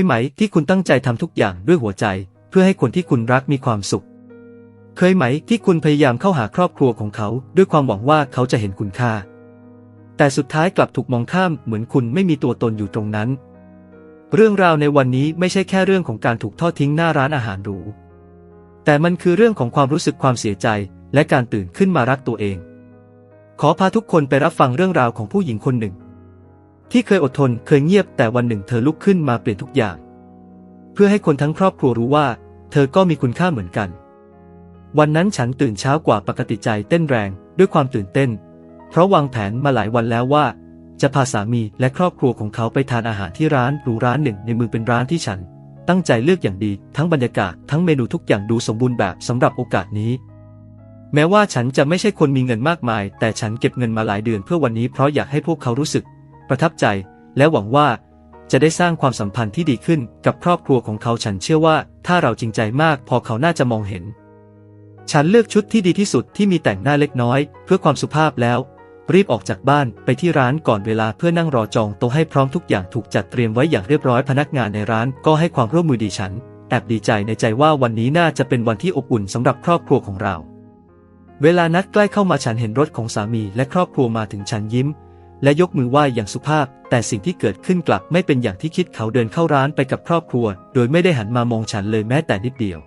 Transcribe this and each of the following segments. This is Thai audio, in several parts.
ยไหมที่คุณตั้งใจทำทุกอย่างด้วยหัวใจ เพื่อให้คนที่คุณรักมีความสุข เคยไหมที่คุณพยายามเข้าหาครอบครัวของเขา ด้วยความหวังว่าเขาจะเห็นคุณค่า แต่สุดท้ายกลับถูกมองข้ามเหมือนคุณไม่มีตัวตนอยู่ตรงนั้น เรื่องราวในวันนี้ไม่ใช่แค่เรื่องของการถูกทอดทิ้งหน้าร้านอาหารหรูแต่มันคือเรื่องของความรู้สึกความเสียใจ และการตื่นขึ้นมารักตัวเอง ขอพาทุกคนไปรับฟังเรื่องราวของผู้หญิงคนหนึ่ง ที่เคยอดทนเคยเงียบแต่วันหนึ่งเธอลุกขึ้นมาเปลี่ยนทุกอย่าง เพื่อให้คนทั้งครอบครัวรู้ว่า เธอก็มีคุณค่าเหมือนกัน วันนั้นฉันตื่นเช้ากว่าปกติใจเต้นแรงด้วยความตื่นเต้น เพราะวางแผนมาหลายวันแล้วว่า จะพาสามีและครอบครัวของเขาไปทานอาหารที่ร้านหรูร้านหนึ่งในเมืองเป็นร้านที่ฉัน ตั้งใจเลือกอย่างดี ทั้งบรรยากาศทั้งเมนูทุกอย่างดูสมบูรณ์แบบสำหรับโอกาสนี้แม้ว่าฉันจะไม่ใช่คนมีเงินมากมาย แต่ฉันเก็บเงินมาหลายเดือนเพื่อวันนี้เพราะอยากให้พวกเขารู้สึก ประทับใจ และหวังว่าจะได้สร้างความสัมพันธ์ที่ดีขึ้นกับครอบครัวของเขาฉันเชื่อว่าถ้าเราจริงใจมากพอเขาน่าจะมองเห็น ฉันเลือกชุดที่ดีที่สุดที่มีแต่งหน้าเล็กน้อย เพื่อความสุภาพแล้ว รีบออกจากบ้านไปที่ร้านก่อนเวลาเพื่อนั่งรอจองโต๊ะให้พร้อมทุกอย่างถูกจัดเตรียมไว้อย่างเรียบร้อยพนักงานในร้านก็ให้ความร่วมมือดีฉัน แอบดีใจในใจว่าวันนี้น่าจะเป็นวันที่อบอุ่นสำหรับครอบครัวของเรา เวลานัดใกล้เข้ามาฉันเห็นรถของสามีและครอบครัวมาถึงฉันยิ้ม และยกมือไหว้อย่างสุภาพ แต่สิ่งที่เกิดขึ้นกลับไม่เป็นอย่างที่คิดเขาเดินเข้าร้านไปกับครอบครัว โดยไม่ได้หันมามองฉันเลยแม้แต่นิดเดียว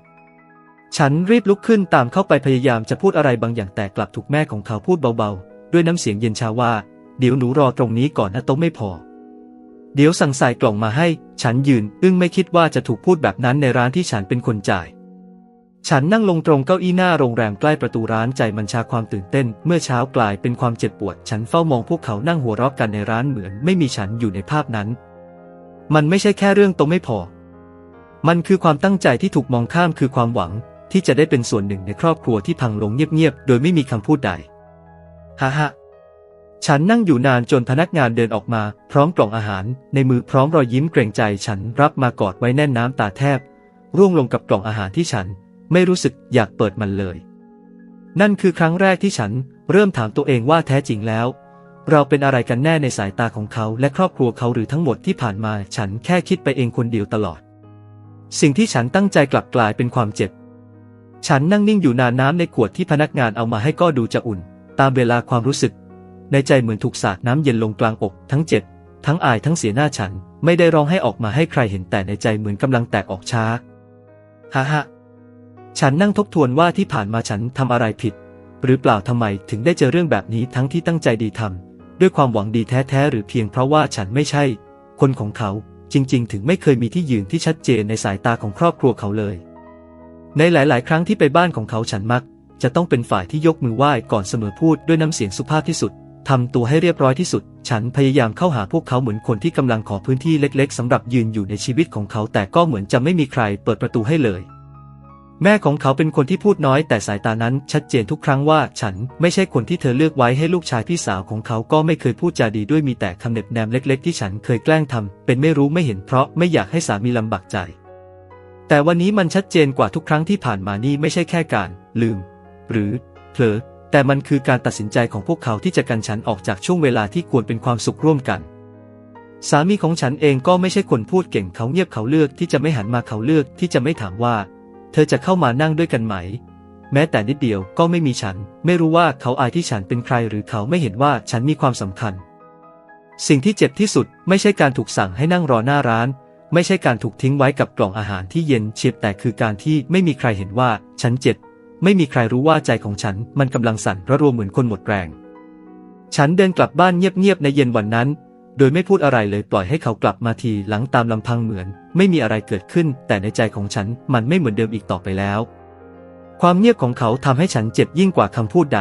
ฉันรีบลุกขึ้นตามเข้าไปพยายามจะพูดอะไรบางอย่างแต่กลับถูกแม่ของเขาพูดเบาๆ ด้วยน้ำเสียงเย็นชาว่า เดี๋ยวหนูรอตรงนี้ก่อนนะโต๊ะไม่พอ เดี๋ยวสั่งใส่กล่องมาให้ ฉันยืน อึ้งไม่คิดว่าจะถูกพูดแบบนั้นในร้านที่ฉันเป็นคนจ่าย ฉันนั่งลงตรงเก้าอี้หน้าโรงแรมใกล้ประตูร้านใจมันชาความตื่นเต้น เมื่อเช้ากลายเป็นความเจ็บปวด ฉันเฝ้ามองพวกเขานั่งหัวเราะกันในร้านเหมือน ไม่มีฉันอยู่ในภาพนั้น มันไม่ใช่แค่เรื่องโตะไม่พอ มันคือความตั้งใจที่ถูกมองข้ามคือความหวัง ที่จะได้เป็นส่วนหนึ่งในครอบครัวที่พังลงเงียบๆโดยไม่มีคำพูดใดฮ่าฮ่าฉันนั่งอยู่นานจนพนักงานเดินออกมา พร้อมกล่องอาหาร ในมือพร้อมรอยยิ้มเกรงใจ ฉันรับมากอดไว้แน่นน้ำตาแทบ ร่วงลงกับกล่องอาหารที่ฉัน ไม่รู้สึกอยากเปิดมันเลย นั่นคือครั้งแรกที่ฉันเริ่มถามตัวเองว่าแท้จริงแล้ว เราเป็นอะไรกันแน่ในสายตาของเขาและครอบครัวเขาหรือทั้งหมดที่ผ่านมา ฉันแค่คิดไปเองคนเดียวตลอด สิ่งที่ฉันตั้งใจกลับกลายเป็นความเจ็บ ฉันนั่งนิ่งอยู่นานน้ำในขวดที่พนักงานเอามาให้ก็ดูจะอุ่น ตามเวลาความรู้สึก ในใจเหมือนถูกสาดน้ำเย็นลงกลางอกทั้งเจ็บทั้งอายทั้งเสียหน้าฉัน ไม่ได้ร้องให้ออกมาให้ใครเห็นแต่ในใจเหมือนกำลังแตกออกช้าฮ่าฮ่า ฉันนั่งทบทวนว่าที่ผ่านมาฉันทำอะไรผิด หรือเปล่าทำไมถึงได้เจอเรื่องแบบนี้ทั้งที่ตั้งใจดีทำด้วยความหวังดีแท้ๆหรือเพียงเพราะว่าฉันไม่ใช่ คนของเขาจริง ๆ ถึงไม่เคยมีที่ยืนที่ชัดเจนในสายตาของครอบครัวเขาเลย ในหลาย ๆ ครั้งที่ไปบ้านของเขาฉันมัก จะต้องเป็นฝ่ายที่ยกมือไหว้ก่อนเสมอพูดด้วยน้ำเสียงสุภาพที่สุดทำตัวให้เรียบร้อยที่สุด ฉันพยายามเข้าหาพวกเขาเหมือนคนที่กำลังขอพื้นที่เล็ก ๆสำหรับยืนอยู่ในชีวิตของเขา แต่ก็เหมือนจะไม่มีใครเปิดประตูให้เลย แม่ของเขาเป็นคนที่พูดน้อยแต่สายตานั้นชัดเจนทุกครั้งว่าฉันไม่ใช่คนที่เธอเลือกไว้ให้ลูกชายพี่สาวของเขาก็ไม่เคยพูดจาดีด้วยมีแต่คำเหน็บแนมเล็ก ๆ ที่ฉันเคยแกล้งทำเป็นไม่รู้ไม่เห็นเพราะไม่อยากให้สามีลำบากใจ แต่วันนี้มันชัดเจนกว่าทุกครั้งที่ผ่านมานี่ไม่ใช่แค่การ ลืม หรือเผลอแต่มันคือการตัดสินใจของพวกเขาที่จะกันฉันออกจากช่วงเวลาที่ควรเป็นความสุขร่วมกันสามีของฉันเองก็ไม่ใช่คนพูดเก่งเขาเงียบเขาเลือกที่จะไม่หันมาเขาเลือกที่จะไม่ถามว่า เธอจะเข้ามานั่งด้วยกันไหม แม้แต่นิดเดียวก็ไม่มีฉัน ไม่รู้ว่าเขาอายที่ฉันเป็นใครหรือเขาไม่เห็นว่าฉันมีความสำคัญ สิ่งที่เจ็บที่สุดไม่ใช่การถูกสั่งให้นั่งรอหน้าร้าน ไม่ใช่การถูกทิ้งไว้กับกล่องอาหารที่เย็นเฉียบแต่คือการที่ไม่มีใครเห็นว่าฉันเจ็บ ไม่มีใครรู้ว่าใจของฉันมันกำลังสั่นระรัวเหมือนคนหมดแรง ฉันเดินกลับบ้านเงียบๆในเย็นวันนั้น โดยไม่พูดอะไรเลยปล่อยให้เขากลับมาทีหลังตามลำพังเหมือน ไม่มีอะไรเกิดขึ้น แต่ในใจของฉันมันไม่เหมือนเดิมอีกต่อไปแล้ว ความเงียบของเขาทำให้ฉันเจ็บยิ่งกว่าคำพูดใด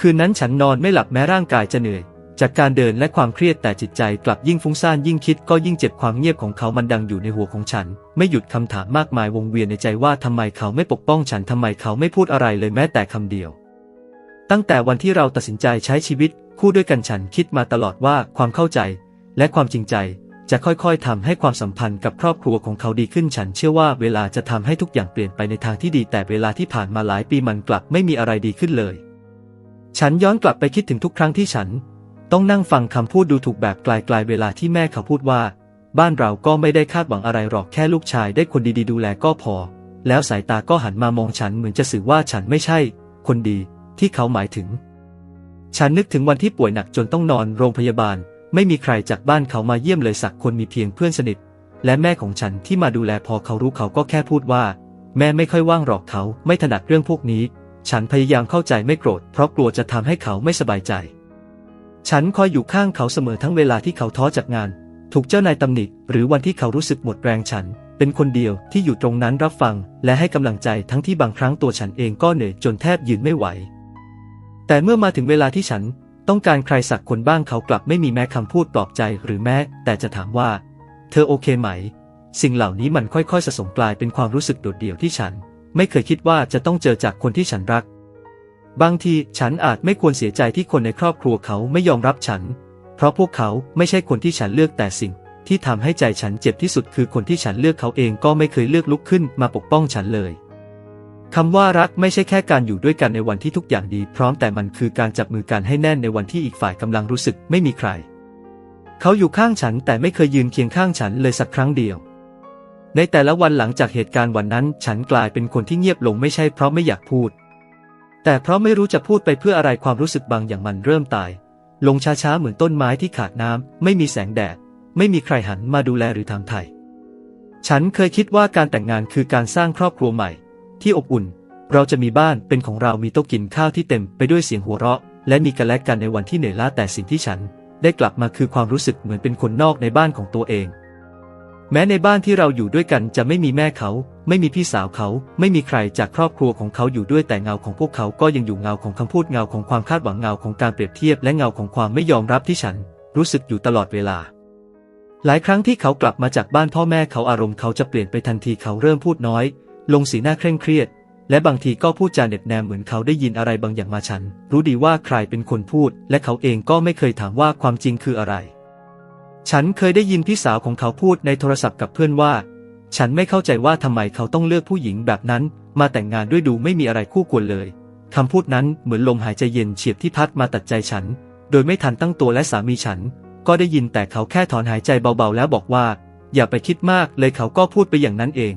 คืนนั้นฉันนอนไม่หลับแม้ร่างกายจะเหนื่อย จากการเดินและความเครียดแต่จิตใจกลับยิ่งฟุ้งซ่านยิ่งคิดก็ยิ่งเจ็บความเงียบของเขามันดังอยู่ในหัวของฉัน ไม่หยุดคำถามมากมายวงเวียนในใจว่าทำไมเขาไม่ปกป้องฉันทำไมเขาไม่พูดอะไรเลยแม้แต่คำเดียว ตั้งแต่วันที่เราตัดสินใจใช้ชีวิต คู่ด้วยกันฉันคิดมาตลอดว่าความเข้าใจ และความจริงใจ จะค่อยๆทำให้ความสัมพันธ์กับครอบครัวของเขาดีขึ้น ฉันเชื่อว่าเวลาจะทำให้ทุกอย่างเปลี่ยนไปในทางที่ดี แต่เวลาที่ผ่านมาหลายปีมันกลับไม่มีอะไรดีขึ้นเลย ฉันย้อนกลับไปคิดถึงทุกครั้งที่ฉัน ต้องนั่งฟังคำพูดดูถูกแบบไกลๆเวลาที่แม่เขาพูดว่า บ้านเราก็ไม่ได้คาดหวังอะไรหรอกแค่ลูกชายได้คนดีๆ ดูแลก็พอ แล้วสายตาก็หันมามองฉันเหมือนจะสื่อว่าฉันไม่ใช่ คนดีที่เขาหมายถึง ฉันนึกถึงวันที่ป่วยหนักจนต้องนอนโรงพยาบาล ไม่มีใครจากบ้านเขามาเยี่ยมเลยสักคนมีเพียงเพื่อนสนิท และแม่ของฉันที่มาดูแลพอเขารู้เขาก็แค่พูดว่า แม่ไม่ค่อยว่างหรอกเขาไม่ถนัดเรื่องพวกนี้ ฉันพยายามเข้าใจไม่โกรธ เพราะกลัวจะทำให้เขาไม่สบายใจ ฉันคอยอยู่ข้างเขาเสมอทั้งเวลาที่เขาท้อจากงาน ถูกเจ้านายตำหนิ หรือวันที่เขารู้สึกหมดแรงฉัน เป็นคนเดียวที่อยู่ตรงนั้นรับฟัง และให้กำลังใจทั้งที่บางครั้งตัวฉันเองก็เหนื่อยจนแทบยืนไม่ไหว แต่เมื่อมาถึงเวลาที่ฉันต้องการใครสักคนบ้างเขากลับไม่มีแม้คำพูดปลอบใจหรือแม้ แต่จะถามว่า เธอโอเคไหม สิ่งเหล่านี้มันค่อยๆสะสมกลายเป็นความรู้สึกโดดเดี่ยวที่ฉัน ไม่เคยคิดว่าจะต้องเจอจากคนที่ฉันรัก บางทีฉันอาจไม่ควรเสียใจที่คนในครอบครัวเขาไม่ยอมรับฉัน เพราะพวกเขาไม่ใช่คนที่ฉันเลือกแต่สิ่ง ที่ทำให้ใจฉันเจ็บที่สุดคือคนที่ฉันเลือกเขาเองก็ไม่เคยเลือกลุกขึ้นมาปกป้องฉันเลย คำว่ารักไม่ใช่แค่การอยู่ด้วยกันในวันที่ทุกอย่างดี พร้อมแต่มันคือการจับมือกันให้แน่นในวันที่อีกฝ่ายกำลังรู้สึกไม่มีใคร เขาอยู่ข้างฉันแต่ไม่เคยยืนเคียงข้างฉันเลยสักครั้งเดียว ในแต่ละวันหลังจากเหตุการณ์วันนั้น ฉันกลายเป็นคนที่เงียบลงไม่ใช่เพราะไม่อยากพูด แต่เพราะไม่รู้จะพูดไปเพื่ออะไรความรู้สึกบางอย่างมันเริ่มตาย ลงช้าๆเหมือนต้นไม้ที่ขาดน้ำไม่มีแสงแดด ไม่มีใครหันมาดูแลหรือถามไถ่ฉันเคยคิดว่าการแต่งงานคือการสร้างครอบครัวใหม่ ที่อบอุ่น เราจะมีบ้านเป็นของเรามีโต๊ะกินข้าวที่เต็มไปด้วยเสียงหัวเราะ และมีกันและกันในวันที่เหนื่อยล้าแต่สิ่งที่ฉัน ได้กลับมาคือความรู้สึกเหมือนเป็นคนนอกในบ้านของตัวเอง แม้ในบ้านที่เราอยู่ด้วยกันจะไม่มีแม่เขา ไม่มีพี่สาวเขา ไม่มีใครจากครอบครัวของเขาอยู่ด้วยแต่เงาของพวกเขาก็ยังอยู่เงาของคำพูดเงาของความคาดหวังเงาของการเปรียบเทียบและเงาของความไม่ยอมรับที่ฉัน รู้สึกอยู่ตลอดเวลาหลายครั้งที่เขากลับมาจากบ้านพ่อแม่เขาอารมณ์เขาจะเปลี่ยนไปทันทีเขาเริ่มพูดน้อย ลงสีหน้าเคร่งเครียด และบางทีก็พูดจาเน็บแนมเหมือนเขาได้ยินอะไรบางอย่างมาฉัน รู้ดีว่าใครเป็นคนพูด และเขาเองก็ไม่เคยถามว่าความจริงคืออะไร ฉันเคยได้ยินพี่สาวของเขาพูดในโทรศัพท์กับเพื่อนว่า ฉันไม่เข้าใจว่าทำไมเขาต้องเลือกผู้หญิงแบบนั้น มาแต่งงานด้วยดูไม่มีอะไรคู่ควรเลยคำพูดนั้นเหมือนลมหายใจเย็นเฉียบที่พัดมาตัดใจฉัน โดยไม่ทันตั้งตัวและสามีฉัน ก็ได้ยินแต่เขาแค่ถอนหายใจเบาๆ แล้วบอกว่า อย่าไปคิดมากเลยเขาก็พูดไปอย่างนั้นเอง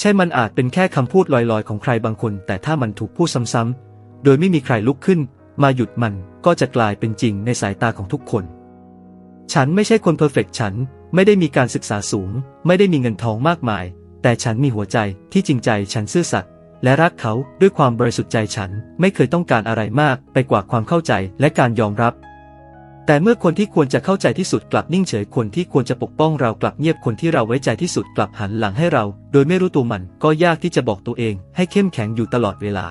ใช่มันอาจเป็นแค่คำพูดลอยๆ ของใครบางคน แต่ถ้ามันถูกพูดซ้ำๆ โดยไม่มีใครลุกขึ้น มาหยุดมันก็จะกลายเป็นจริงในสายตาของทุกคน ฉันไม่ใช่คนเพอร์เฟกฉันไม่ได้มีการศึกษาสูง ไม่ได้มีเงินทองมากมาย แต่ฉันมีหัวใจที่จริงใจฉันซื่อสัตย์และรักเขาด้วยความบริสุทธิ์ใจฉันไม่เคยต้องการอะไรมากไปกว่าความเข้าใจและการยอมรับ แต่เมื่อคนที่ควรจะเข้าใจที่สุดกลับนิ่งเฉยคนที่ควรจะปกป้องเรากลับเงียบคนที่เราไว้ใจที่สุดกลับหันหลังให้เรา โดยไม่รู้ตัวมันก็ยากที่จะบอกตัวเอง ให้เข้มแข็งอยู่ตลอดเวลา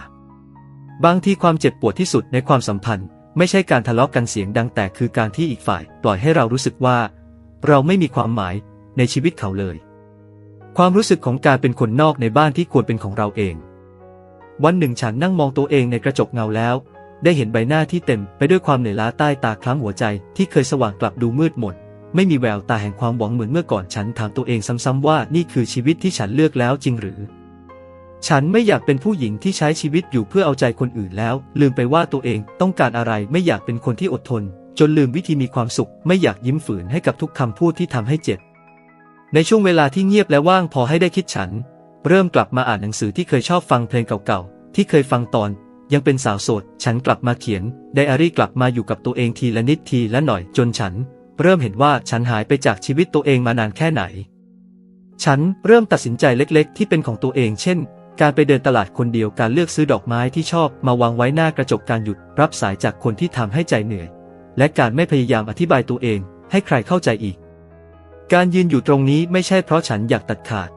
บางทีความเจ็บปวดที่สุดในความสัมพันธ์ ไม่ใช่การทะเลาะกันเสียงดังแต่คือการที่อีกฝ่าย ปล่อยให้เรารู้สึกว่า เราไม่มีความหมายในชีวิตเขาเลย ความรู้สึกของการเป็นคนนอกในบ้านที่ควรเป็นของเราเอง วันหนึ่งฉันนั่งมองตัวเองในกระจกเงาแล้ว ได้เห็นใบหน้าที่เต็มไปด้วยความเหนื่อยล้าใต้ตาคล้ำหัวใจที่เคยสว่างกลับดูมืดหมด ไม่มีแววตาแห่งความหวังเหมือนเมื่อก่อนฉันถามตัวเองซ้ำๆว่านี่คือชีวิตที่ฉันเลือกแล้วจริงหรือ ฉันไม่อยากเป็นผู้หญิงที่ใช้ชีวิตอยู่เพื่อเอาใจคนอื่นแล้ว ลืมไปว่าตัวเองต้องการอะไรไม่อยากเป็นคนที่อดทน จนลืมวิธีมีความสุข ไม่อยากยิ้มฝืนให้กับทุกคำพูดที่ทำให้เจ็บในช่วงเวลาที่เงียบและว่างพอให้ได้คิดฉัน เริ่มกลับมาอ่านหนังสือที่เคยชอบฟังเพลงเก่าๆที่เคยฟังตอน ยังเป็นสาวโสด ฉันกลับมาเขียนไดอารี่กลับมาอยู่กับตัวเองทีละนิดทีละหน่อยจนฉัน เริ่มเห็นว่าฉันหายไปจากชีวิตตัวเองมานานแค่ไหน ฉันเริ่มตัดสินใจเล็กๆ ที่เป็นของตัวเองเช่น การไปเดินตลาดคนเดียวการเลือกซื้อดอกไม้ที่ชอบมาวางไว้หน้ากระจกการหยุดรับสายจากคนที่ทำให้ใจเหนื่อย และการไม่พยายามอธิบายตัวเอง ให้ใครเข้าใจอีก การยืนอยู่ตรงนี้ไม่ใช่เพราะฉันอยากตัดขาด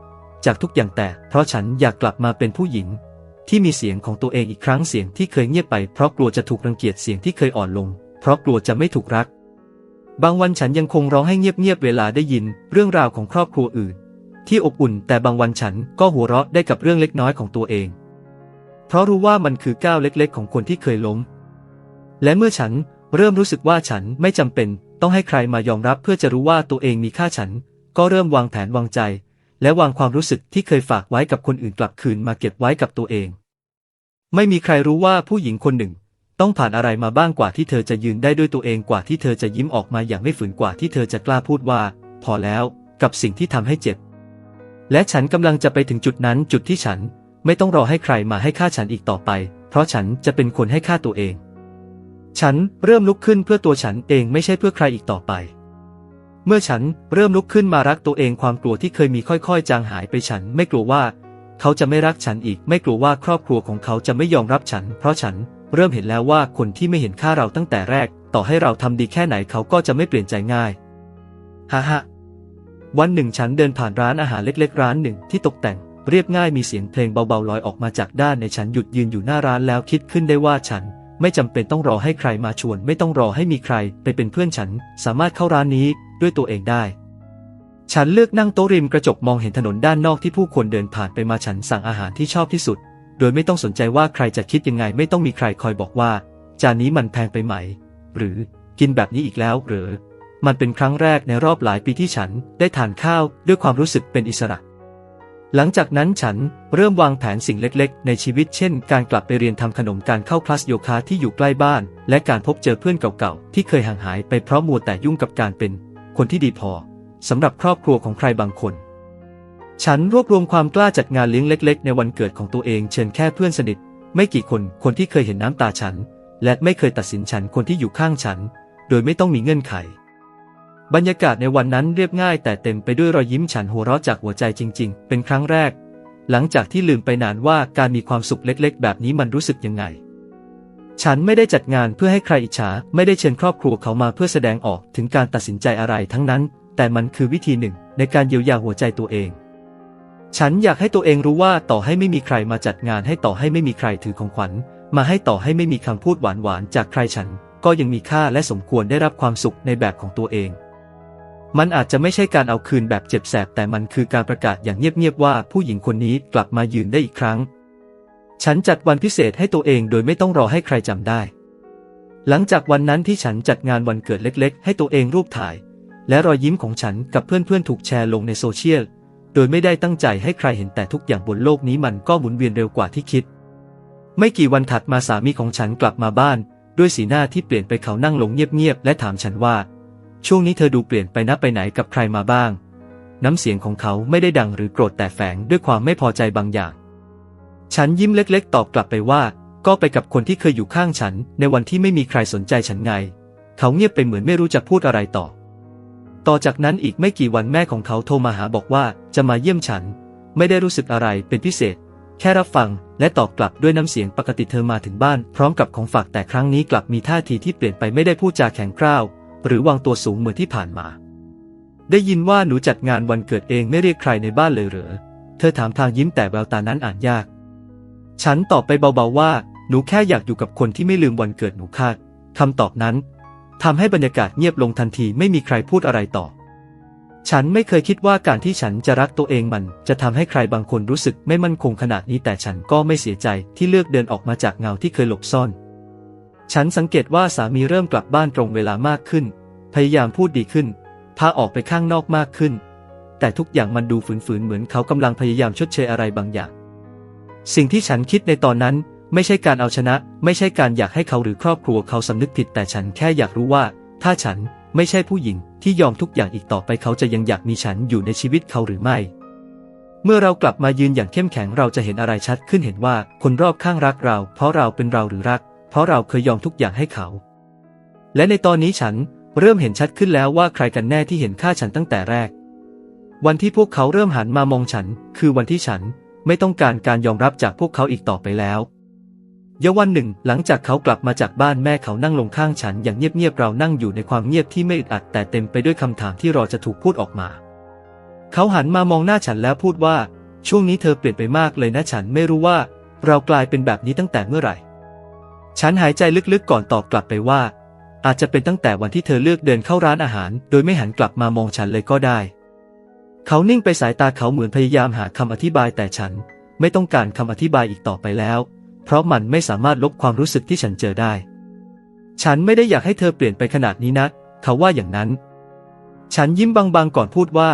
จากทุกอย่างแต่ เพราะฉันอยากกลับมาเป็นผู้หญิง ที่มีเสียงของตัวเองอีกครั้งเสียงที่เคยเงียบไปเพราะกลัวจะถูกรังเกียจเสียงที่เคยอ่อนลง เพราะกลัวจะไม่ถูกรัก บางวันฉันยังคงร้องให้เงียบๆเวลาได้ยินเรื่องราวของครอบครัวอื่น ที่อบอุ่น แต่บางวันฉันก็หัวเราะได้กับเรื่องเล็กน้อยของตัวเอง เพราะรู้ว่ามันคือก้าวเล็กๆ ของคนที่เคยล้ม และเมื่อฉันเริ่มรู้สึกว่าฉันไม่จำเป็น ต้องให้ใครมายอมรับเพื่อจะรู้ว่าตัวเองมีค่าฉัน ก็เริ่มวางแผนวางใจ และวางความรู้สึกที่เคยฝากไว้กับคนอื่นกลับคืนมาเก็บไว้กับตัวเอง ไม่มีใครรู้ว่าผู้หญิงคนหนึ่ง ต้องผ่านอะไรมาบ้างกว่าที่เธอจะยืนได้ด้วยตัวเองกว่าที่เธอจะยิ้มออกมาอย่างไม่ฝืนกว่าที่เธอจะกล้าพูดว่า พอแล้วกับสิ่งที่ทำให้เจ็บ และฉันกำลังจะไปถึงจุดนั้นจุดที่ฉันไม่ต้องรอให้ใครมาให้ค่าฉันอีกต่อไป เพราะฉันจะเป็นคนให้ค่าตัวเอง ฉันเริ่มลุกขึ้นเพื่อตัวฉันเองไม่ใช่เพื่อใครอีกต่อไป เมื่อฉันเริ่มลุกขึ้นมารักตัวเองความกลัวที่เคยมีค่อยๆ จางหายไปฉันไม่กลัวว่า เขาจะไม่รักฉันอีก ไม่กลัวว่าครอบครัวของเขาจะไม่ยอมรับฉัน เพราะฉันเริ่มเห็นแล้วว่าคนที่ไม่เห็นค่าเราตั้งแต่แรก ต่อให้เราทำดีแค่ไหนเขาก็จะไม่เปลี่ยนใจง่ายฮ่าฮ่าวันหนึ่งฉันเดินผ่านร้านอาหารเล็กๆ ร้านหนึ่งที่ตกแต่ง เรียบง่ายมีเสียงเพลงเบาๆลอยออกมาจากด้านในฉันหยุดยืนอยู่หน้าร้านแล้วคิดขึ้นได้ว่าฉัน ไม่จำเป็นต้องรอให้ใครมาชวน ไม่ต้องรอให้มีใครไปเป็นเพื่อนฉัน สามารถเข้าร้านนี้ ด้วยตัวเองได้ ฉันเลือกนั่งโต๊ะริมกระจกมองเห็นถนนด้านนอกที่ผู้คนเดินผ่านไปมาฉันสั่งอาหารที่ชอบที่สุด โดยไม่ต้องสนใจว่าใครจะคิดยังไงไม่ต้องมีใครคอยบอกว่า จานนี้มันแพงไปไหม หรือกินแบบนี้อีกแล้วหรือ มันเป็นครั้งแรกในรอบหลายปีที่ฉันได้ทานข้าวด้วยความรู้สึกเป็นอิสระหลังจากนั้นฉันเริ่มวางแผนสิ่งเล็กๆ ในชีวิตเช่น การกลับไปเรียนทำขนมการเข้าคลาสโยคะที่อยู่ใกล้บ้าน และการพบเจอเพื่อนเก่าๆ ที่เคยห่างหายไปเพราะมัวแต่ยุ่งกับการเป็น คนที่ดีพอสำหรับครอบครัวของใครบางคน ฉันรวบรวมความกล้าจัดงานเลี้ยงเล็ก ๆ ในวันเกิดของตัวเองเชิญแค่เพื่อนสนิท ไม่กี่คนคนที่เคยเห็นน้ำตาฉัน และไม่เคยตัดสินฉันคนที่อยู่ข้างฉัน โดยไม่ต้องมีเงื่อนไข บรรยากาศในวันนั้นเรียบง่าย แต่เต็มไปด้วยรอยยิ้มฉันหัวเราะจากหัวใจจริง ๆ เป็นครั้งแรก หลังจากที่ลืมไปนานว่าการมีความสุขเล็ก ๆ แบบนี้มันรู้สึกยังไง ฉันไม่ได้จัดงานเพื่อให้ใครอิจฉา ไม่ได้เชิญครอบครัวเขามาเพื่อแสดงออกถึงการตัดสินใจอะไรทั้งนั้น แต่มันคือวิธีหนึ่งในการเยียวยาหัวใจตัวเอง ฉันอยากให้ตัวเองรู้ว่าต่อให้ไม่มีใครมาจัดงานให้ต่อให้ไม่มีใครถือของขวัญ มาให้ต่อให้ไม่มีคำพูดหวานๆจากใครฉัน ก็ยังมีค่าและสมควรได้รับความสุขในแบบของตัวเอง มันอาจจะไม่ใช่การเอาคืนแบบเจ็บแสบแต่มันคือการประกาศอย่างเงียบๆว่าผู้หญิงคนนี้กลับมายืนได้อีกครั้ง ฉันจัดวันพิเศษให้ตัวเองโดยไม่ต้องรอให้ใครจำได้ หลังจากวันนั้นที่ฉันจัดงานวันเกิดเล็กๆ ให้ตัวเองรูปถ่าย และรอยยิ้มของฉันกับเพื่อนๆถูกแชร์ลงในโซเชียล โดยไม่ได้ตั้งใจให้ใครเห็นแต่ทุกอย่างบนโลกนี้มันก็หมุนเวียนเร็วกว่าที่คิด ไม่กี่วันถัดมาสามีของฉันกลับมาบ้าน ด้วยสีหน้าที่เปลี่ยนไปเขานั่งลงเงียบๆและถามฉันว่า ช่วงนี้เธอดูเปลี่ยนไปนะไปไหนกับใครมาบ้าง น้ำเสียงของเขาไม่ได้ดังหรือโกรธแต่แฝงด้วยความไม่พอใจบางอย่าง ฉันยิ้มเล็กๆ ตอบกลับไปว่า ก็ไปกับคนที่เคยอยู่ข้างฉัน ในวันที่ไม่มีใครสนใจฉันไง เขาเงียบไปเหมือนไม่รู้จะพูดอะไรต่อ ต่อจากนั้นอีกไม่กี่วันแม่ของเขาโทรมาหาบอกว่าจะมาเยี่ยมฉัน ไม่ได้รู้สึกอะไรเป็นพิเศษ แค่รับฟังและตอบกลับด้วยน้ำเสียงปกติเธอมาถึงบ้าน พร้อมกับของฝากแต่ครั้งนี้กลับมีท่าทีที่เปลี่ยนไปไม่ได้พูดจาแข็งกร้าวหรือวางตัวสูงเหมือนที่ผ่านมา ได้ยินว่าหนูจัดงานวันเกิดเองไม่เรียกใครในบ้านเลยเหรอ เธอถามทางยิ้มแต่แววตานั้นอ่านยาก ฉันตอบไปเบาๆว่า หนูแค่อยากอยู่กับคนที่ไม่ลืมวันเกิดหนูคาดคำตอบนั้นทำให้บรรยากาศเงียบลงทันทีไม่มีใครพูดอะไรต่อ ฉันไม่เคยคิดว่าการที่ฉันจะรักตัวเองมัน จะทำให้ใครบางคนรู้สึกไม่มั่นคงขนาดนี้แต่ฉันก็ไม่เสียใจที่เลือกเดินออกมาจากเงาที่เคยหลบซ่อน ฉันสังเกตว่าสามีเริ่มกลับบ้านตรงเวลามากขึ้น พยายามพูดดีขึ้น พาออกไปข้างนอกมากขึ้น แต่ทุกอย่างมันดูฝืนๆเหมือนเขากำลังพยายามชดเชยอะไรบางอย่าง สิ่งที่ฉันคิดในตอนนั้น ไม่ใช่การเอาชนะ ไม่ใช่การอยากให้เขาหรือครอบครัวเขาสำนึกผิด แต่ฉันแค่อยากรู้ว่า ถ้าฉันไม่ใช่ผู้หญิงที่ยอมทุกอย่างอีกต่อไปเขาจะยังอยากมีฉันอยู่ในชีวิตเขาหรือไม่ เมื่อเรากลับมายืนอย่างเข้มแข็งเราจะเห็นอะไรชัดขึ้นเห็นว่าคนรอบข้างรักเรา เพราะเราเป็นเราหรือรัก เพราะเราเคยยอมทุกอย่างให้เขา และในตอนนี้ฉันเริ่มเห็นชัดขึ้นแล้วว่าใครกันแน่ที่เห็นค่าฉันตั้งแต่แรก วันที่พวกเขาเริ่มหันมามองฉัน คือวันที่ฉัน ไม่ต้องการการยอมรับจากพวกเขาอีกต่อไปแล้วเยาวันหนึ่ง หลังจากเขากลับมาจากบ้านแม่เขานั่งลงข้างฉันอย่างเงียบๆเรานั่งอยู่ในความเงียบที่ไม่อึดอัดแต่เต็มไปด้วยคำถามที่รอจะถูกพูดออกมา เขาหันมามองหน้าฉันแล้วพูดว่า ช่วงนี้เธอเปลี่ยนไปมากเลยนะฉันไม่รู้ว่า เรากลายเป็นแบบนี้ตั้งแต่เมื่อไหร่ ฉันหายใจลึกๆก่อนตอบกลับไปว่า อาจจะเป็นตั้งแต่วันที่เธอเลือกเดินเข้าร้านอาหาร โดยไม่หันกลับมามองฉันเลยก็ได้ เขานิ่งไปสายตาเขาเหมือนพยายามหาคำอธิบายแต่ฉันไม่ต้องการคำอธิบายอีกต่อไปแล้ว เพราะมันไม่สามารถลบความรู้สึกที่ฉันเจอได้ ฉันไม่ได้อยากให้เธอเปลี่ยนไปขนาดนี้นะ เขาว่าอย่างนั้น ฉันยิ้มบางๆก่อนพูดว่า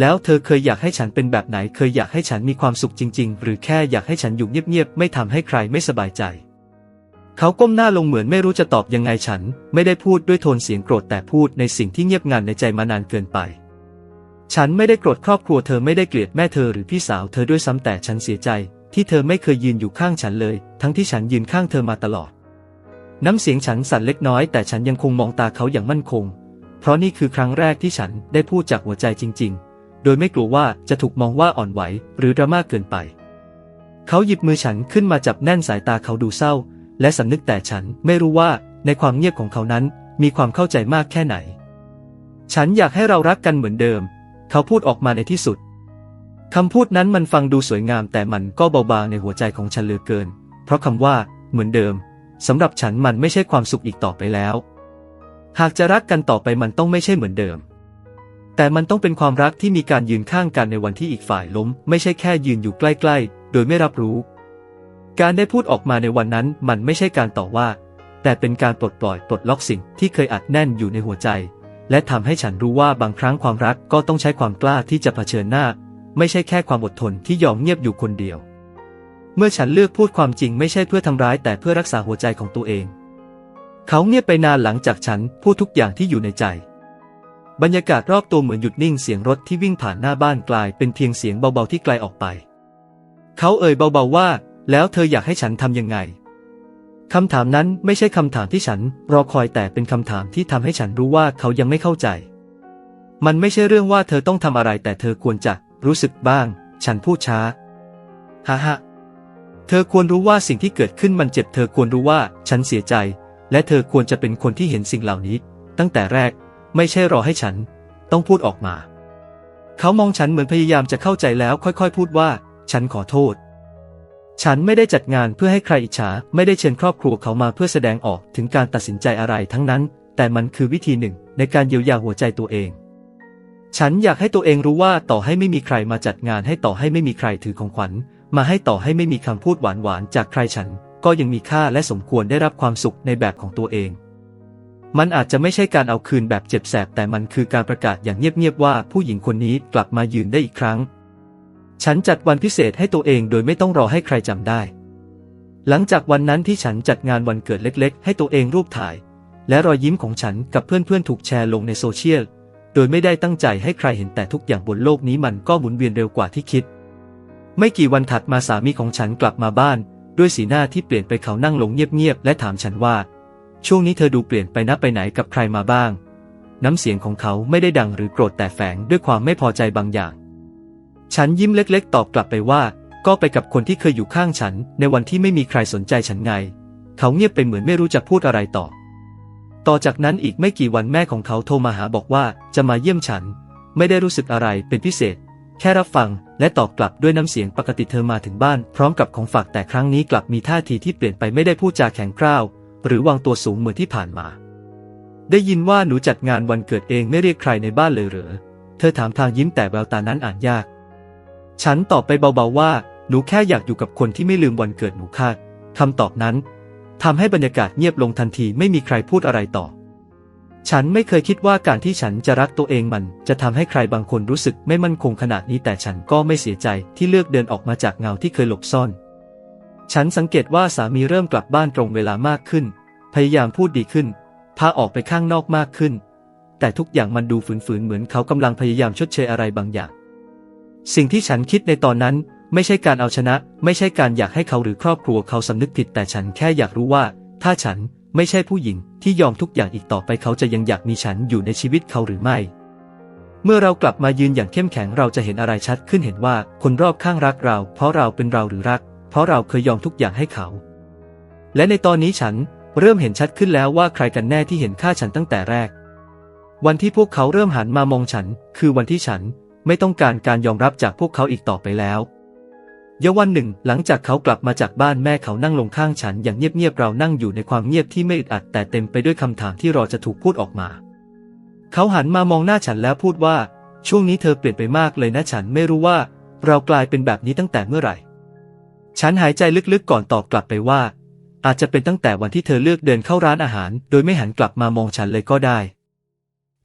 แล้วเธอเคยอยากให้ฉันเป็นแบบไหน เคยอยากให้ฉันมีความสุขจริง ๆ หรือแค่อยากให้ฉันอยู่เงียบๆ ไม่ทำให้ใครไม่สบายใจ เขาก้มหน้าลงเหมือนไม่รู้จะตอบยังไงฉัน ไม่ได้พูดด้วยโทนเสียงโกรธแต่พูดในสิ่งที่เงียบงันในใจมานานเกินไป ฉันไม่ได้โกรธครอบครัวเธอไม่ได้เกลียดแม่เธอหรือพี่สาวเธอด้วยซ้ำแต่ฉันเสียใจ ที่เธอไม่เคยยืนอยู่ข้างฉันเลย ทั้งที่ฉันยืนข้างเธอมาตลอด น้ำเสียงฉันสั่นเล็กน้อยแต่ฉันยังคงมองตาเขาอย่างมั่นคง เพราะนี่คือครั้งแรกที่ฉันได้พูดจากหัวใจจริง ๆ โดยไม่กลัวว่าจะถูกมองว่าอ่อนไหวหรือดราม่าเกินไป เขาหยิบมือฉันขึ้นมาจับแน่นสายตาเขาดูเศร้า และสำนึกแต่ฉันไม่รู้ว่าในความเงียบของเขานั้น มีความเข้าใจมากแค่ไหน ฉันอยากให้เรารักกันเหมือนเดิม เขาพูดออกมาในที่สุด คำพูดนั้นมันฟังดูสวยงามแต่มันก็เบาบางในหัวใจของฉันเหลือเกิน เพราะคำว่า เหมือนเดิมสำหรับฉันมันไม่ใช่ความสุขอีกต่อไปแล้ว หากจะรักกันต่อไปมันต้องไม่ใช่เหมือนเดิม แต่มันต้องเป็นความรักที่มีการยืนข้างกันในวันที่อีกฝ่ายล้ม ไม่ใช่แค่ยืนอยู่ใกล้ ๆ โดยไม่รับรู้ การได้พูดออกมาในวันนั้นมันไม่ใช่การต่อว่า แต่เป็นการปลดปล่อยปลดล็อกสิ่งที่เคยอัดแน่นอยู่ในหัวใจ และทำให้ฉันรู้ว่าบางครั้งความรักก็ต้องใช้ความกล้าที่จะเผชิญหน้า ไม่ใช่แค่ความอดทนที่ยอมเงียบอยู่คนเดียว เมื่อฉันเลือกพูดความจริงไม่ใช่เพื่อทำร้ายแต่เพื่อรักษาหัวใจของตัวเอง เขาเงียบไปนานหลังจากฉันพูดทุกอย่างที่อยู่ในใจ บรรยากาศรอบตัวเหมือนหยุดนิ่งเสียงรถที่วิ่งผ่านหน้าบ้านกลายเป็นเพียงเสียงเบาๆที่ไกลออกไป เขาเอ่ยเบาๆว่า แล้วเธออยากให้ฉันทำยังไง คำถามนั้นไม่ใช่คำถามที่ฉันรอคอยแต่เป็นคำถามที่ทำให้ฉันรู้ว่าเขายังไม่เข้าใจ มันไม่ใช่เรื่องว่าเธอต้องทำอะไรแต่เธอควรจะรู้สึกบ้าง ฉันพูดช้าฮ่าฮ่าเธอควรรู้ว่าสิ่งที่เกิดขึ้นมันเจ็บ เธอควรรู้ว่าฉันเสียใจ และเธอควรจะเป็นคนที่เห็นสิ่งเหล่านี้ ตั้งแต่แรกไม่ใช่รอให้ฉัน ต้องพูดออกมา เขามองฉันเหมือนพยายามจะเข้าใจแล้วค่อยๆ พูดว่า ฉันขอโทษ ฉันไม่ได้จัดงานเพื่อให้ใครอิจฉา ไม่ได้เชิญครอบครัวเขามาเพื่อแสดงออกถึงการตัดสินใจอะไรทั้งนั้น แต่มันคือวิธีหนึ่งในการเยียวยาหัวใจตัวเอง ฉันอยากให้ตัวเองรู้ว่าต่อให้ไม่มีใครมาจัดงานให้ต่อให้ไม่มีใครถือของขวัญ มาให้ต่อให้ไม่มีคำพูดหวานๆจากใครฉัน ก็ยังมีค่าและสมควรได้รับความสุขในแบบของตัวเอง มันอาจจะไม่ใช่การเอาคืนแบบเจ็บแสบแต่มันคือการประกาศอย่างเงียบๆว่าผู้หญิงคนนี้กลับมายืนได้อีกครั้ง ฉันจัดวันพิเศษให้ตัวเองโดยไม่ต้องรอให้ใครจำได้ หลังจากวันนั้นที่ฉันจัดงานวันเกิดเล็กๆ ให้ตัวเองรูปถ่าย และรอยยิ้มของฉันกับเพื่อนๆถูกแชร์ลงในโซเชียล โดยไม่ได้ตั้งใจให้ใครเห็นแต่ทุกอย่างบนโลกนี้มันก็หมุนเวียนเร็วกว่าที่คิด ไม่กี่วันถัดมาสามีของฉันกลับมาบ้าน ด้วยสีหน้าที่เปลี่ยนไปเขานั่งลงเงียบๆและถามฉันว่า ช่วงนี้เธอดูเปลี่ยนไปนะไปไหนกับใครมาบ้าง น้ำเสียงของเขาไม่ได้ดังหรือโกรธแต่แฝงด้วยความไม่พอใจบางอย่าง ฉันยิ้มเล็กๆ ตอบกลับไปว่า ก็ไปกับคนที่เคยอยู่ข้างฉัน ในวันที่ไม่มีใครสนใจฉันไง เขาเงียบไปเหมือนไม่รู้จะพูดอะไรต่อ ต่อจากนั้นอีกไม่กี่วันแม่ของเขาโทรมาหาบอกว่าจะมาเยี่ยมฉัน ไม่ได้รู้สึกอะไรเป็นพิเศษ แค่รับฟังและตอบกลับด้วยน้ำเสียงปกติเธอมาถึงบ้าน พร้อมกับของฝากแต่ครั้งนี้กลับมีท่าทีที่เปลี่ยนไปไม่ได้พูดจาแข็งกร้าวหรือวางตัวสูงเหมือนที่ผ่านมา ได้ยินว่าหนูจัดงานวันเกิดเองไม่เรียกใครในบ้านเลยเหรอ เธอถามทางยิ้มแต่แววตานั้นอ่านยาก ฉันตอบไปเบาๆว่า หนูแค่อยากอยู่กับคนที่ไม่ลืมวันเกิดหนูคาดคำตอบนั้นทำให้บรรยากาศเงียบลงทันทีไม่มีใครพูดอะไรต่อ ฉันไม่เคยคิดว่าการที่ฉันจะรักตัวเองมัน จะทำให้ใครบางคนรู้สึกไม่มั่นคงขนาดนี้แต่ฉันก็ไม่เสียใจที่เลือกเดินออกมาจากเงาที่เคยหลบซ่อน ฉันสังเกตว่าสามีเริ่มกลับบ้านตรงเวลามากขึ้น พยายามพูดดีขึ้น พาออกไปข้างนอกมากขึ้น แต่ทุกอย่างมันดูฝืนๆเหมือนเขากำลังพยายามชดเชยอะไรบางอย่าง สิ่งที่ฉันคิดในตอนนั้นไม่ใช่การเอาชนะ ไม่ใช่การอยากให้เขาหรือครอบครัวเขาสำนึกผิด แต่ฉันแค่อยากรู้ว่า ถ้าฉันไม่ใช่ผู้หญิงที่ยอมทุกอย่างอีกต่อไปเขาจะยังอยากมีฉันอยู่ในชีวิตเขาหรือไม่ เมื่อเรากลับมายืนอย่างเข้มแข็งเราจะเห็นอะไรชัดขึ้นเห็นว่าคนรอบข้างรักเรา เพราะเราเป็นเราหรือรัก เพราะเราเคยยอมทุกอย่างให้เขา และในตอนนี้ฉันเริ่มเห็นชัดขึ้นแล้วว่าใครกันแน่ที่เห็นค่าฉันตั้งแต่แรก วันที่พวกเขาเริ่มหันมามองฉัน คือวันที่ฉัน ไม่ต้องการการยอมรับจากพวกเขาอีกต่อไปแล้วเยาวันหนึ่ง หลังจากเขากลับมาจากบ้านแม่เขานั่งลงข้างฉันอย่างเงียบๆเรานั่งอยู่ในความเงียบที่ไม่อึดอัดแต่เต็มไปด้วยคำถามที่รอจะถูกพูดออกมา เขาหันมามองหน้าฉันแล้วพูดว่า ช่วงนี้เธอเปลี่ยนไปมากเลยนะฉันไม่รู้ว่า เรากลายเป็นแบบนี้ตั้งแต่เมื่อไหร่ ฉันหายใจลึกๆก่อนตอบกลับไปว่า อาจจะเป็นตั้งแต่วันที่เธอเลือกเดินเข้าร้านอาหาร โดยไม่หันกลับมามองฉันเลยก็ได้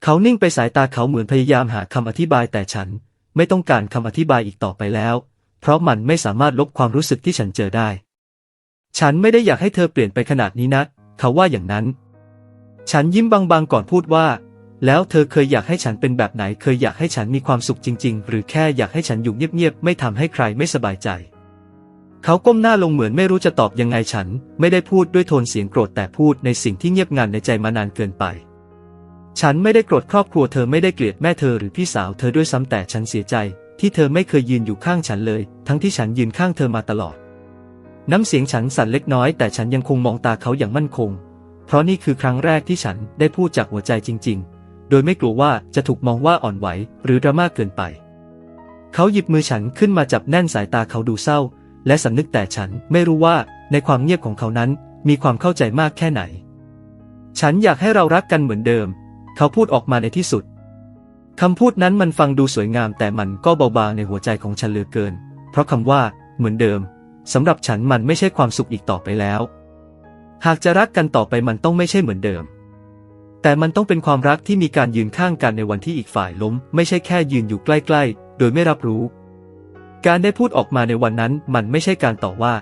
เขานิ่งไปสายตาเขาเหมือนพยายามหาคำอธิบายแต่ฉันไม่ต้องการคำอธิบายอีกต่อไปแล้ว เพราะมันไม่สามารถลบความรู้สึกที่ฉันเจอได้ ฉันไม่ได้อยากให้เธอเปลี่ยนไปขนาดนี้นะ เขาว่าอย่างนั้น ฉันยิ้มบางๆก่อนพูดว่า แล้วเธอเคยอยากให้ฉันเป็นแบบไหน เคยอยากให้ฉันมีความสุขจริง ๆ หรือแค่อยากให้ฉันอยู่เงียบๆไม่ทำให้ใครไม่สบายใจ เขาก้มหน้าลงเหมือนไม่รู้จะตอบยังไงฉัน ไม่ได้พูดด้วยโทนเสียงโกรธแต่พูดในสิ่งที่เงียบงันในใจมานานเกินไป ฉันไม่ได้โกรธครอบครัวเธอไม่ได้เกลียดแม่เธอหรือพี่สาวเธอด้วยซ้ำแต่ฉันเสียใจ ที่เธอไม่เคยยืนอยู่ข้างฉันเลย ทั้งที่ฉันยืนข้างเธอมาตลอด น้ำเสียงฉันสั่นเล็กน้อยแต่ฉันยังคงมองตาเขาอย่างมั่นคง เพราะนี่คือครั้งแรกที่ฉันได้พูดจากหัวใจจริง ๆ โดยไม่กลัวว่าจะถูกมองว่าอ่อนไหวหรือดราม่าเกินไป เขาหยิบมือฉันขึ้นมาจับแน่นสายตาเขาดูเศร้า และสำนึกแต่ฉันไม่รู้ว่าในความเงียบของเขานั้น มีความเข้าใจมากแค่ไหน ฉันอยากให้เรารักกันเหมือนเดิม เขาพูดออกมาในที่สุด คำพูดนั้นมันฟังดูสวยงามแต่มันก็เบาบางในหัวใจของฉันเหลือเกิน เพราะคำว่า เหมือนเดิมสำหรับฉันมันไม่ใช่ความสุขอีกต่อไปแล้ว หากจะรักกันต่อไปมันต้องไม่ใช่เหมือนเดิม แต่มันต้องเป็นความรักที่มีการยืนข้างกันในวันที่อีกฝ่ายล้ม ไม่ใช่แค่ยืนอยู่ใกล้ ๆ โดยไม่รับรู้ การได้พูดออกมาในวันนั้นมันไม่ใช่การต่อว่า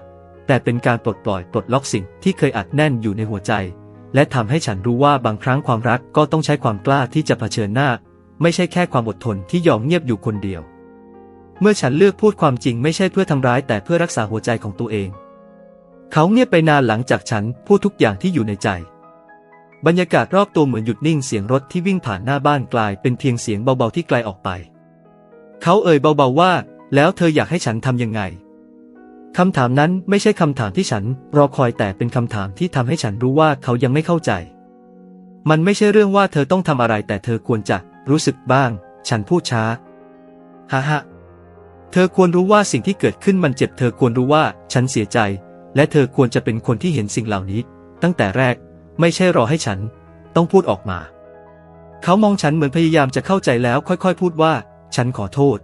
แต่เป็นการปลดปล่อยปลดล็อกสิ่งที่เคยอัดแน่นอยู่ในหัวใจ และทำให้ฉันรู้ว่าบางครั้งความรักก็ต้องใช้ความกล้าที่จะเผชิญหน้า ไม่ใช่แค่ความอดทนที่ยอมเงียบอยู่คนเดียว เมื่อฉันเลือกพูดความจริงไม่ใช่เพื่อทำร้ายแต่เพื่อรักษาหัวใจของตัวเอง เขาเงียบไปนานหลังจากฉันพูดทุกอย่างที่อยู่ในใจ บรรยากาศรอบตัวเหมือนหยุดนิ่งเสียงรถที่วิ่งผ่านหน้าบ้านกลายเป็นเพียงเสียงเบาๆที่ไกลออกไป เขาเอ่ยเบาๆว่า แล้วเธออยากให้ฉันทำยังไง คำถามนั้นไม่ใช่คำถามที่ฉันรอคอยแต่เป็นคำถามที่ทำให้ฉันรู้ว่าเขายังไม่เข้าใจ มันไม่ใช่เรื่องว่าเธอต้องทำอะไรแต่เธอควรจะรู้สึกบ้าง ฉันพูดช้าฮ่าฮ่าเธอควรรู้ว่าสิ่งที่เกิดขึ้นมันเจ็บ เธอควรรู้ว่าฉันเสียใจ และเธอควรจะเป็นคนที่เห็นสิ่งเหล่านี้ ตั้งแต่แรกไม่ใช่รอให้ฉัน ต้องพูดออกมา เขามองฉันเหมือนพยายามจะเข้าใจแล้วค่อยๆ พูดว่า ฉันขอโทษ